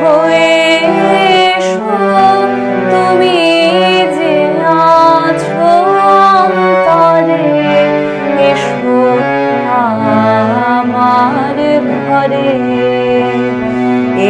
হয়ে তুমি যে আছো আমার ঘরে।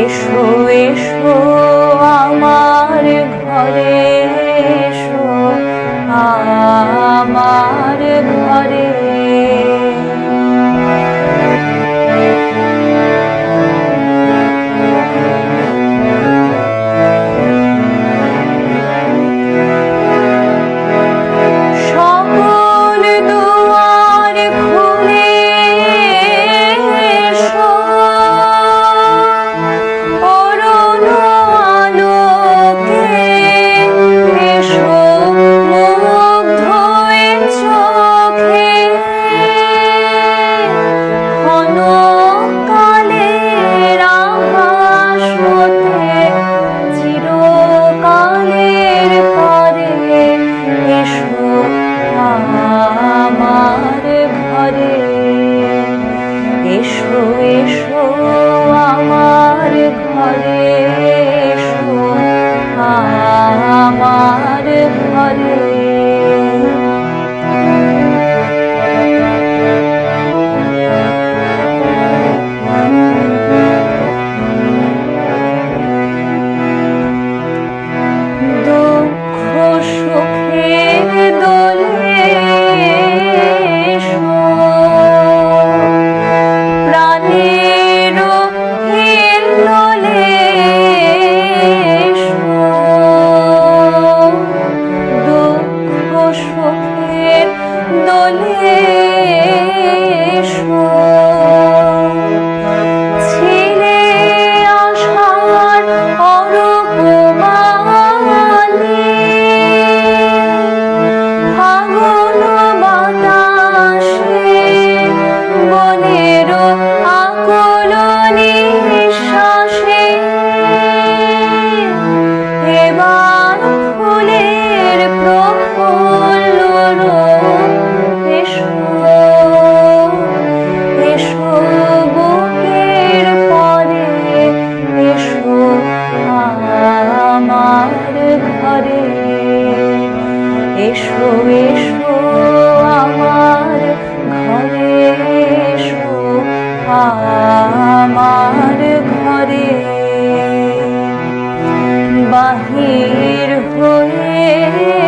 এসো এসো আমার ঘরে। এসো দোলে এসো এসো আমার ঘরে এসো আমার ঘরে। বাহির হয়ে